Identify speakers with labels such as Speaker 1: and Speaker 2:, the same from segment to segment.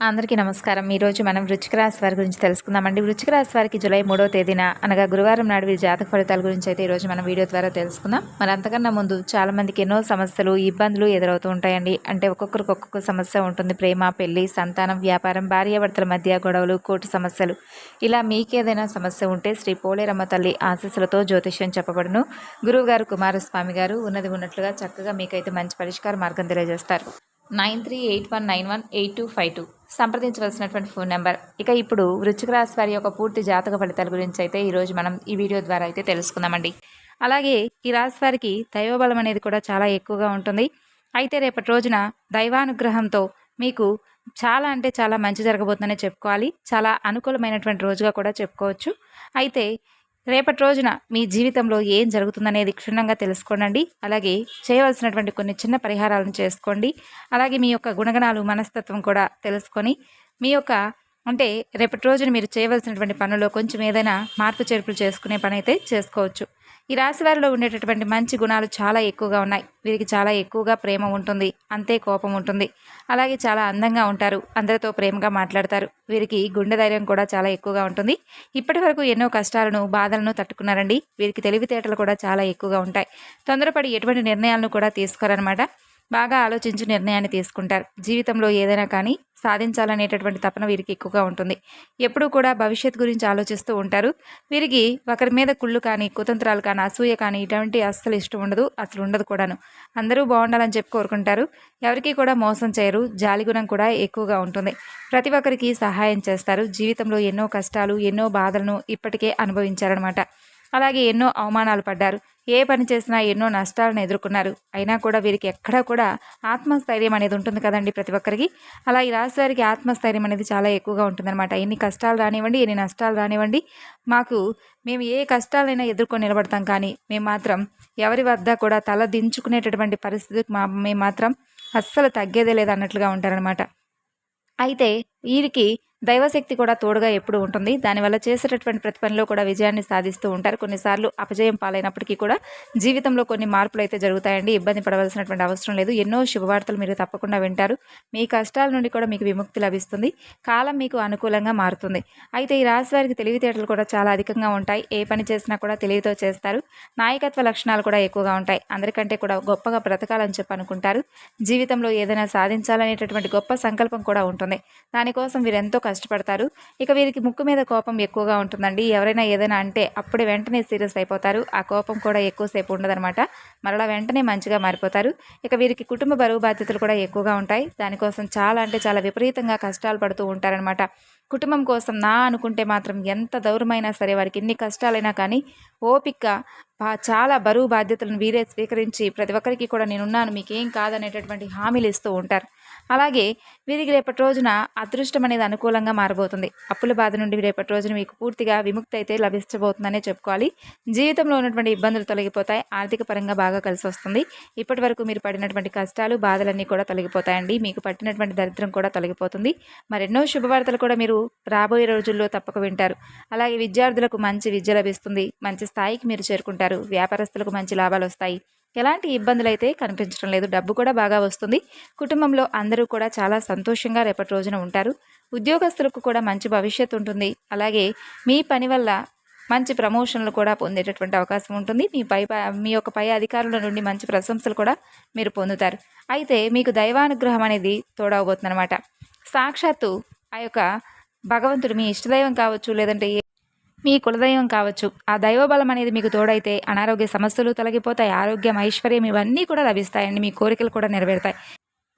Speaker 1: అందరికీ నమస్కారం. ఈరోజు మనం వృచ్చిక రాశి వారి గురించి తెలుసుకుందామండి. వృచ్చిక రాశి వారికి జూలై మూడో తేదీన అనగా గురువారం నాడు వీరి జాతక ఫలితాల గురించి అయితే ఈరోజు మనం వీడియో ద్వారా తెలుసుకుందాం. మరి అంతకన్నా ముందు చాలామందికి ఎన్నో సమస్యలు ఇబ్బందులు ఎదురవుతూ ఉంటాయండి. అంటే ఒక్కొక్కరికి ఒక్కొక్క సమస్య ఉంటుంది. ప్రేమ పెళ్ళి సంతానం వ్యాపారం భార్యాభర్తల మధ్య గొడవలు కోర్టు సమస్యలు. ఇలా మీకేదైనా సమస్య ఉంటే శ్రీ పోలేరమ్మ తల్లి ఆశీస్సులతో జ్యోతిష్యం చెప్పబడును. గురువుగారు కుమారస్వామి గారు ఉన్నది ఉన్నట్లుగా చక్కగా మీకైతే మంచి పరిష్కార మార్గం తెలియజేస్తారు. Nine three eight one nine one eight two five two. సంప్రదించవలసినటువంటి phone number ఇక ఇప్పుడు వృచ్చిక రాశి వారి యొక్క పూర్తి జాతక ఫలితాల గురించి అయితే ఈరోజు మనం ఈ వీడియో ద్వారా అయితే తెలుసుకుందామండి. అలాగే ఈ రాశి వారికి దైవబలం అనేది కూడా చాలా ఎక్కువగా ఉంటుంది. అయితే రేపటి రోజున దైవానుగ్రహంతో మీకు చాలా అంటే చాలా మంచి జరగబోతుందనే చెప్పుకోవాలి. చాలా అనుకూలమైనటువంటి రోజుగా కూడా చెప్పుకోవచ్చు. అయితే రేపటి రోజున మీ జీవితంలో ఏం జరుగుతుందనేది క్షుణ్ణంగా తెలుసుకోండి అలాగే చేయవలసినటువంటి కొన్ని చిన్న పరిహారాలను చేసుకోండి. అలాగే మీ యొక్క గుణగణాలు మనస్తత్వం కూడా తెలుసుకొని మీ యొక్క అంటే రేపటి రోజున మీరు చేయవలసినటువంటి పనుల్లో కొంచెం ఏదైనా మార్పు చేర్పులు చేసుకునే పని అయితే చేసుకోవచ్చు. ఈ రాశి వారిలో ఉండేటటువంటి మంచి గుణాలు చాలా ఎక్కువగా ఉన్నాయి. వీరికి చాలా ఎక్కువగా ప్రేమ ఉంటుంది. అంతే కోపం ఉంటుంది. అలాగే చాలా అందంగా ఉంటారు. అందరితో ప్రేమగా మాట్లాడతారు. వీరికి గుండె ధైర్యం కూడా చాలా ఎక్కువగా ఉంటుంది. ఇప్పటి వరకు ఎన్నో కష్టాలను బాధలను తట్టుకున్నారండి. వీరికి తెలివితేటలు కూడా చాలా ఎక్కువగా ఉంటాయి. తొందరపడి ఎటువంటి నిర్ణయాలను కూడా తీసుకోరనమాట బాగా ఆలోచించి నిర్ణయాన్ని తీసుకుంటారు. జీవితంలో ఏదైనా కానీ సాధించాలనేటటువంటి తపన వీరికి ఎక్కువగా ఉంటుంది. ఎప్పుడూ కూడా భవిష్యత్తు గురించి ఆలోచిస్తూ ఉంటారు. వీరికి ఒకరి మీద కుళ్ళు కానీ కుతంత్రాలు కానీ అసూయ కానీ ఇటువంటి అస్సలు ఇష్టం ఉండదు అసలు ఉండదు కూడాను. అందరూ బాగుండాలని చెప్పి కోరుకుంటారు. ఎవరికి కూడా మోసం చేయరు. జాలిగుణం కూడా ఎక్కువగా ఉంటుంది. ప్రతి ఒక్కరికి సహాయం చేస్తారు. జీవితంలో ఎన్నో కష్టాలు ఎన్నో బాధలను ఇప్పటికే అనుభవించారనమాట. అలాగే ఎన్నో అవమానాలు పడ్డారు. ఏ పని చేసినా ఎన్నో నష్టాలను ఎదుర్కొన్నారు. అయినా కూడా వీరికి ఎక్కడా కూడా ఆత్మస్థైర్యం అనేది ఉంటుంది కదండి ప్రతి ఒక్కరికి. అలా ఈ రాశి వారికి ఆత్మస్థైర్యం అనేది చాలా ఎక్కువగా ఉంటుందన్నమాట. ఎన్ని కష్టాలు రానివ్వండి ఎన్ని నష్టాలు రానివ్వండి మాకు మేము ఏ కష్టాలైనా ఎదుర్కొని నిలబడతాం కానీ మేము మాత్రం ఎవరి వద్ద కూడా తల దించుకునేటటువంటి పరిస్థితికి మా మేము మాత్రం అస్సలు తగ్గేదే లేదన్నట్లుగా ఉంటారనమాట అయితే వీరికి దైవశక్తి కూడా తోడుగా ఎప్పుడు ఉంటుంది. దానివల్ల చేసేటటువంటి ప్రతి పనిలో కూడా విజయాన్ని సాధిస్తూ ఉంటారు. కొన్నిసార్లు అపజయం పాలైనప్పటికీ కూడా జీవితంలో కొన్ని మార్పులు అయితే జరుగుతాయండి. ఇబ్బంది పడవలసినటువంటి అవసరం లేదు. ఎన్నో శుభవార్తలు మీరు తప్పకుండా వింటారు. మీ కష్టాల నుండి కూడా మీకు విముక్తి లభిస్తుంది. కాలం మీకు అనుకూలంగా మారుతుంది. అయితే ఈ రాశి వారికి తెలివితేటలు కూడా చాలా అధికంగా ఉంటాయి. ఏ పని చేసినా కూడా తెలివితో చేస్తారు. నాయకత్వ లక్షణాలు కూడా ఎక్కువగా ఉంటాయి. అందరికంటే కూడా గొప్పగా బ్రతకాలని చెప్పి అనుకుంటారు. జీవితంలో ఏదైనా సాధించాలనేటటువంటి గొప్ప సంకల్పం కూడా ఉంటుంది. దానికోసం వీరెంతో కష్టపడతారు. ఇక వీరికి ముక్కు మీద కోపం ఎక్కువగా ఉంటుందండి. ఎవరైనా ఏదైనా అంటే అప్పుడే వెంటనే సీరియస్ అయిపోతారు. ఆ కోపం కూడా ఎక్కువసేపు ఉండదనమాట మరలా వెంటనే మంచిగా మారిపోతారు. ఇక వీరికి కుటుంబ బరువు బాధ్యతలు కూడా ఎక్కువగా ఉంటాయి. దానికోసం చాలా అంటే చాలా విపరీతంగా కష్టాలు పడుతూ ఉంటారనమాట కుటుంబం కోసం నా అనుకుంటే మాత్రం ఎంత దౌరమైనా సరే వారికి ఎన్ని కష్టాలైనా కానీ ఓపిక చాలా బరువు బాధ్యతలను వీరే స్వీకరించి ప్రతి ఒక్కరికి కూడా నేనున్నాను మీకేం కాదనేటటువంటి హామీలు ఇస్తూ ఉంటారు. అలాగే వీరికి రేపటి రోజున అదృష్టం అనేది అనుకూలంగా మారబోతుంది. అప్పుల బాధ నుండి రేపటి రోజున మీకు పూర్తిగా విముక్తి అయితే లభించబోతుందనే చెప్పుకోవాలి. జీవితంలో ఉన్నటువంటి ఇబ్బందులు తొలగిపోతాయి. ఆర్థిక పరంగా బాగా కలిసి వస్తుంది. ఇప్పటి వరకు మీరు పడినటువంటి కష్టాలు బాధలన్నీ కూడా తొలగిపోతాయండి. మీకు పట్టినటువంటి దరిద్రం కూడా తొలగిపోతుంది. మరెన్నో శుభవార్తలు కూడా మీరు రాబోయే రోజుల్లో తప్పక వింటారు. అలాగే విద్యార్థులకు మంచి విద్య లభిస్తుంది. మంచి స్థాయికి మీరు చేరుకుంటారు. వ్యాపారస్తులకు మంచి లాభాలు వస్తాయి. ఎలాంటి ఇబ్బందులు అయితే కనిపించడం లేదు. డబ్బు కూడా బాగా వస్తుంది. కుటుంబంలో అందరూ కూడా చాలా సంతోషంగా రేపటి రోజున ఉంటారు. ఉద్యోగస్తులకు కూడా మంచి భవిష్యత్తు ఉంటుంది. అలాగే మీ పని వల్ల మంచి ప్రమోషన్లు కూడా పొందేటటువంటి అవకాశం ఉంటుంది. మీ పై మీ యొక్క పై అధికారుల నుండి మంచి ప్రశంసలు కూడా మీరు పొందుతారు. అయితే మీకు దైవానుగ్రహం అనేది తోడవబోతుందన్నమాట. సాక్షాత్తు ఆ యొక్క భగవంతుడు మీ ఇష్టదైవం కావచ్చు లేదంటే మీ కులదైవం కావచ్చు. ఆ దైవబలం అనేది మీకు తోడైతే అనారోగ్య సమస్యలు తొలగిపోతాయి. ఆరోగ్యం ఐశ్వర్యం ఇవన్నీ కూడా లభిస్తాయండి మీ కోరికలు కూడా నెరవేరుతాయి.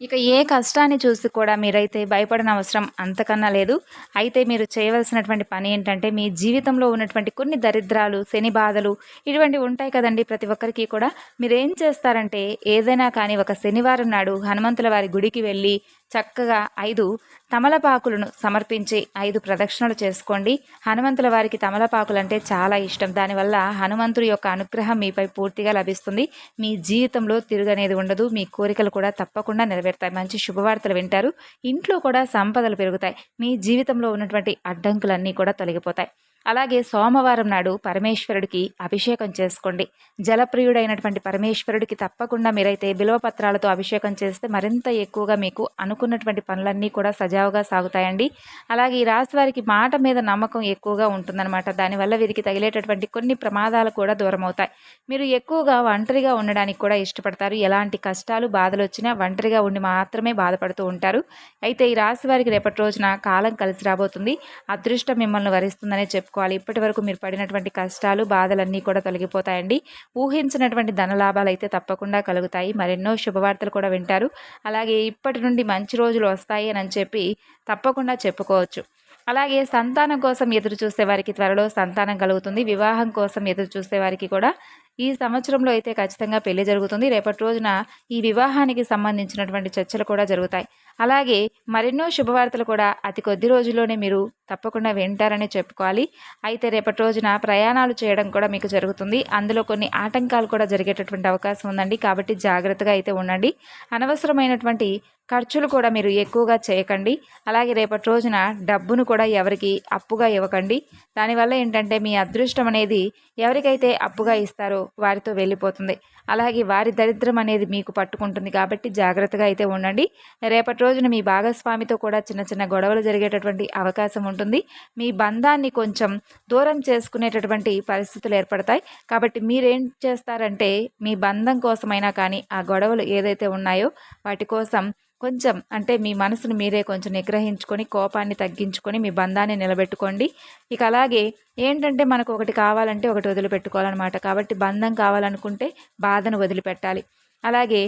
Speaker 1: ఇక ఏ కష్టాన్ని చూసి కూడా మీరైతే భయపడిన అవసరం అంతకన్నా లేదు. అయితే మీరు చేయవలసినటువంటి పని ఏంటంటే మీ జీవితంలో ఉన్నటువంటి కొన్ని దరిద్రాలు శని బాధలు ఇటువంటి ఉంటాయి కదండి ప్రతి ఒక్కరికి కూడా. మీరేం చేస్తారంటే ఏదైనా కానీ ఒక శనివారం నాడు హనుమంతుల వారి గుడికి వెళ్ళి చక్కగా ఐదు తమలపాకులను సమర్పించి ఐదు ప్రదక్షిణలు చేసుకోండి. హనుమంతుల వారికి తమలపాకులు అంటే చాలా ఇష్టం. దానివల్ల హనుమంతుడి యొక్క అనుగ్రహం మీపై పూర్తిగా లభిస్తుంది. మీ జీవితంలో తిరుగనేది ఉండదు. మీ కోరికలు కూడా తప్పకుండా నెరవేరుతాయి. మంచి శుభవార్తలు వింటారు. ఇంట్లో కూడా సంపదలు పెరుగుతాయి. మీ జీవితంలో ఉన్నటువంటి అడ్డంకులన్నీ కూడా తొలగిపోతాయి. అలాగే సోమవారం నాడు పరమేశ్వరుడికి అభిషేకం చేసుకోండి. జలప్రియుడైనటువంటి పరమేశ్వరుడికి తప్పకుండా మీరైతే బిలవపత్రాలతో అభిషేకం చేస్తే మరింత ఎక్కువగా మీకు అనుకున్నటువంటి పనులన్నీ కూడా సజావుగా సాగుతాయండి. అలాగే ఈ రాశి వారికి మాట మీద నమ్మకం ఎక్కువగా ఉంటుందన్నమాట. దానివల్ల వీరికి తగిలేటటువంటి కొన్ని ప్రమాదాలు కూడా దూరం అవుతాయి మీరు ఎక్కువగా ఒంటరిగా ఉండడానికి కూడా ఇష్టపడతారు. ఎలాంటి కష్టాలు బాధలు వచ్చినా ఒంటరిగా ఉండి మాత్రమే బాధపడుతూ ఉంటారు. అయితే ఈ రాశి వారికి రేపటి రోజున కాలం కలిసి రాబోతుంది. అదృష్టం మిమ్మల్ని వరిస్తుందనే చెప్పుకోవాలి ఇప్పటి వరకు మీరు పడినటువంటి కష్టాలు బాధలన్నీ కూడా తొలగిపోతాయండి. ఊహించినటువంటి ధనలాభాలు అయితే తప్పకుండా కలుగుతాయి. మరెన్నో శుభవార్తలు కూడా వింటారు. అలాగే ఇప్పటి నుండి మంచి రోజులు వస్తాయి అని చెప్పి తప్పకుండా చెప్పుకోవచ్చు. అలాగే సంతానం కోసం ఎదురు చూసే వారికి త్వరలో సంతానం కలుగుతుంది. వివాహం కోసం ఎదురు చూసే వారికి కూడా ఈ సంవత్సరంలో అయితే ఖచ్చితంగా పెళ్ళి జరుగుతుంది. రేపటి రోజున ఈ వివాహానికి సంబంధించినటువంటి చర్చలు కూడా జరుగుతాయి. అలాగే మరెన్నో శుభవార్తలు కూడా అతి కొద్ది రోజుల్లోనే మీరు తప్పకుండా వింటారని చెప్పుకోవాలి. అయితే రేపటి రోజున ప్రయాణాలు చేయడం కూడా మీకు జరుగుతుంది. అందులో కొన్ని ఆటంకాలు కూడా జరిగేటటువంటి అవకాశం ఉందండి. కాబట్టి జాగ్రత్తగా అయితే ఉండండి. అనవసరమైనటువంటి ఖర్చులు కూడా మీరు ఎక్కువగా చేయకండి. అలాగే రేపటి రోజున డబ్బును కూడా ఎవరికి అప్పుగా ఇవ్వకండి. దానివల్ల ఏంటంటే మీ అదృష్టం అనేది ఎవరికైతే అప్పుగా ఇస్తారో వారితో వెళ్ళిపోతుంది. అలాగే వారి దరిద్రం అనేది మీకు పట్టుకుంటుంది కాబట్టి జాగ్రత్తగా అయితే ఉండండి. రేపటి రోజున మీ భాగస్వామితో కూడా చిన్న చిన్న గొడవలు జరిగేటటువంటి అవకాశం ఉంటుంది. మీ బంధాన్ని కొంచెం దూరం చేసుకునేటటువంటి పరిస్థితులు ఏర్పడతాయి. కాబట్టి మీరేం చేస్తారంటే మీ బంధం కోసమైనా కానీ ఆ గొడవలు ఏదైతే ఉన్నాయో వాటి కోసం కొంచెం అంటే మీ మనసును మీరే కొంచెం నిగ్రహించుకొని కోపాన్ని తగ్గించుకొని మీ బంధాన్ని నిలబెట్టుకోండి. ఇక అలాగే ఏంటంటే మనకు ఒకటి కావాలంటే ఒకటి వదిలిపెట్టుకోవాలన్నమాట. కాబట్టి బంధం కావాలనుకుంటే బాధను వదిలిపెట్టాలి. అలాగే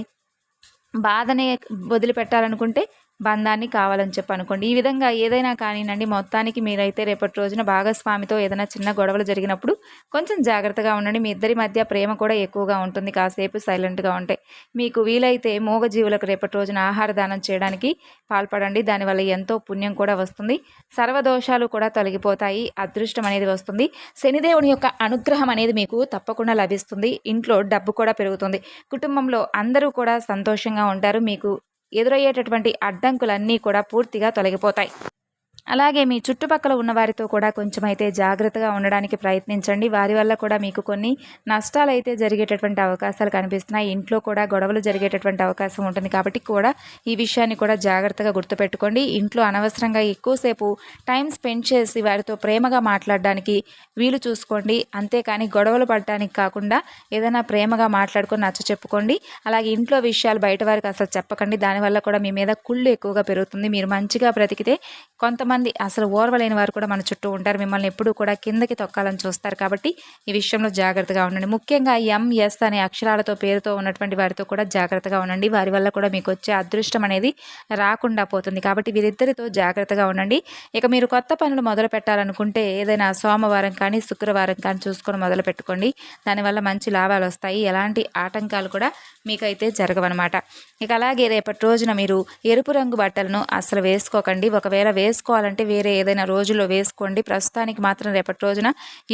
Speaker 1: బాధనే వదిలిపెట్టాలనుకుంటే బంధాన్ని కావాలని చెప్పి అనుకోండి. ఈ విధంగా ఏదైనా కానివ్వండి మొత్తానికి మీరైతే రేపటి రోజున భాగస్వామితో ఏదైనా చిన్న గొడవలు జరిగినప్పుడు కొంచెం జాగ్రత్తగా ఉండండి. మీ ఇద్దరి మధ్య ప్రేమ కూడా ఎక్కువగా ఉంటుంది. కాసేపు సైలెంట్గా ఉంటాయి మీకు వీలైతే మూగజీవులకు రేపటి రోజున ఆహార దానం చేయడానికి పాల్పడండి. దానివల్ల ఎంతో పుణ్యం కూడా వస్తుంది. సర్వదోషాలు కూడా తొలగిపోతాయి. అదృష్టం అనేది వస్తుంది. శనిదేవుని యొక్క అనుగ్రహం అనేది మీకు తప్పకుండా లభిస్తుంది. ఇంట్లో డబ్బు కూడా పెరుగుతుంది. కుటుంబంలో అందరూ కూడా సంతోషంగా ఉంటారు. మీకు ఎదురయ్యేటటువంటి అడ్డంకులన్నీ కూడా పూర్తిగా తొలగిపోతాయి. అలాగే మీ చుట్టుపక్కల ఉన్న వారితో కూడా కొంచెం అయితే జాగ్రత్తగా ఉండడానికి ప్రయత్నించండి. వారి వల్ల కూడా మీకు కొన్ని నష్టాలు అయితే జరిగేటటువంటి అవకాశాలు కనిపిస్తున్నాయి. ఇంట్లో కూడా గొడవలు జరిగేటటువంటి అవకాశం ఉంటుంది కాబట్టి కూడా ఈ విషయాన్ని కూడా జాగ్రత్తగా గుర్తుపెట్టుకోండి. ఇంట్లో అనవసరంగా ఎక్కువసేపు టైం స్పెండ్ చేసి వారితో ప్రేమగా మాట్లాడడానికి వీలు చూసుకోండి. అంతేకాని గొడవలు పడటానికి కాకుండా ఏదైనా ప్రేమగా మాట్లాడుకొని నచ్చ చెప్పుకోండి. అలాగే ఇంట్లో విషయాలు బయట వారికి అసలు చెప్పకండి. దానివల్ల కూడా మీ మీద కుళ్ళు ఎక్కువగా పెరుగుతుంది. మీరు మంచిగా బ్రతికితే కొంతమంది కొంతమంది అసలు ఓర్వలేని వారు కూడా మన చుట్టూ ఉంటారు. మిమ్మల్ని ఎప్పుడూ కూడా కిందకి తొక్కాలని చూస్తారు కాబట్టి ఈ విషయంలో జాగ్రత్తగా ఉండండి. ముఖ్యంగా ఎంఎస్ అనే అక్షరాలతో పేరుతో ఉన్నటువంటి వారితో కూడా జాగ్రత్తగా ఉండండి. వారి వల్ల కూడా మీకు వచ్చే అదృష్టం అనేది రాకుండా పోతుంది. కాబట్టి వీరిద్దరితో జాగ్రత్తగా ఉండండి. ఇక మీరు కొత్త పనులు మొదలు పెట్టాలనుకుంటే ఏదైనా సోమవారం కానీ శుక్రవారం కానీ చూసుకొని మొదలు పెట్టుకోండి. దానివల్ల మంచి లాభాలు వస్తాయి. ఎలాంటి ఆటంకాలు కూడా మీకైతే జరగవన్నమాట. ఇక అలాగే రేపటి రోజున మీరు ఎరుపు రంగు బట్టలను అసలు వేసుకోకండి. ఒకవేళ వేసుకోవాలంటే కావాలంటే వేరే ఏదైనా రోజులో వేసుకోండి. ప్రస్తుతానికి మాత్రం రేపటి రోజున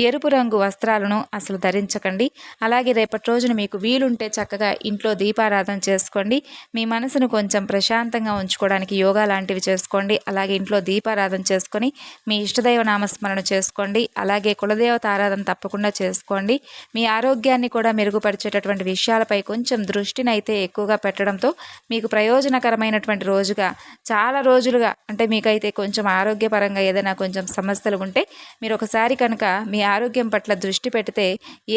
Speaker 1: ఎరుపు రంగు వస్త్రాలను అసలు ధరించకండి. అలాగే రేపటి రోజున మీకు వీలుంటే చక్కగా ఇంట్లో దీపారాధన చేసుకోండి. మీ మనసును కొంచెం ప్రశాంతంగా ఉంచుకోవడానికి యోగా లాంటివి చేసుకోండి. అలాగే ఇంట్లో దీపారాధన చేసుకొని మీ ఇష్టదైవ నామస్మరణ చేసుకోండి. అలాగే కులదేవత ఆరాధన తప్పకుండా చేసుకోండి. మీ ఆరోగ్యాన్ని కూడా మెరుగుపరిచేటటువంటి విషయాలపై కొంచెం దృష్టిని అయితే ఎక్కువగా పెట్టడంతో మీకు ప్రయోజనకరమైనటువంటి రోజుగా చాలా రోజులుగా అంటే మీకైతే కొంచెం ఆరోగ్యపరంగా ఏదైనా కొంచెం సమస్యలు ఉంటే మీరు ఒకసారి కనుక మీ ఆరోగ్యం పట్ల దృష్టి పెడితే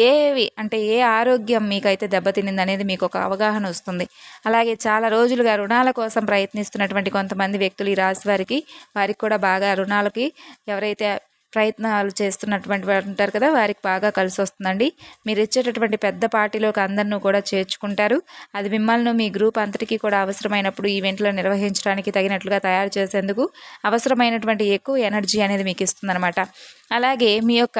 Speaker 1: ఏవి అంటే ఏ ఆరోగ్యం మీకైతే దెబ్బతినింది అనేది మీకు ఒక అవగాహన వస్తుంది. అలాగే చాలా రోజులుగా రుణాల కోసం ప్రయత్నిస్తున్నటువంటి కొంతమంది వ్యక్తులు ఈ రాశి వారికి వారికి కూడా బాగా రుణాలకి ఎవరైతే ప్రయత్నాలు చేస్తున్నటువంటి వారు ఉంటారు కదా వారికి బాగా కలిసి వస్తుందండి. మీరు ఇచ్చేటటువంటి పెద్ద పార్టీలోకి అందరినూ కూడా చేర్చుకుంటారు. అది మిమ్మల్ని మీ గ్రూప్ అంతటికీ కూడా అవసరమైనప్పుడు ఈవెంట్లో నిర్వహించడానికి తగినట్లుగా తయారు చేసేందుకు అవసరమైనటువంటి ఎక్కువ ఎనర్జీ అనేది మీకు ఇస్తుందన్నమాట. అలాగే మీ యొక్క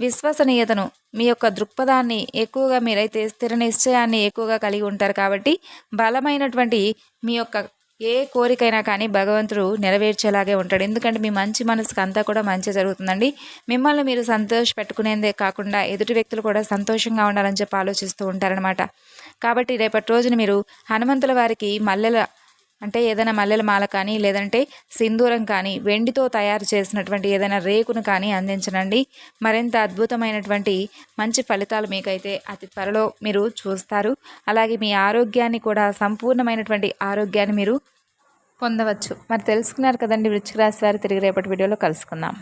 Speaker 1: విశ్వసనీయతను మీ యొక్క దృక్పథాన్ని ఎక్కువగా మీరైతే స్థిర నిశ్చయాన్ని ఎక్కువగా కలిగి ఉంటారు కాబట్టి బలమైనటువంటి మీ యొక్క ఏ కోరికైనా కానీ భగవంతుడు నెరవేర్చేలాగే ఉంటాడు. ఎందుకంటే మీ మంచి మనసుకు అంతా కూడా మంచి జరుగుతుందండి. మిమ్మల్ని మీరు సంతోష పెట్టుకునేదే కాకుండా ఎదుటి వ్యక్తులు కూడా సంతోషంగా ఉండాలని చెప్పి ఆలోచిస్తూ ఉంటారనమాట కాబట్టి రేపటి రోజున మీరు హనుమంతుల వారికి మల్లెల అంటే ఏదైనా మల్లెల మాల కానీ లేదంటే సింధూరం కానీ వెండితో తయారు చేసినటువంటి ఏదైనా రేకును కానీ అందించనండి. మరింత అద్భుతమైనటువంటి మంచి ఫలితాలు మీకైతే అతి త్వరలో మీరు చూస్తారు. అలాగే మీ ఆరోగ్యాన్ని కూడా సంపూర్ణమైనటువంటి ఆరోగ్యాన్ని మీరు పొందవచ్చు. మరి తెలుసుకున్నారు కదండి వృచ్చిక రాశి వారు. తిరిగి రేపటి వీడియోలో కలుసుకుందాం.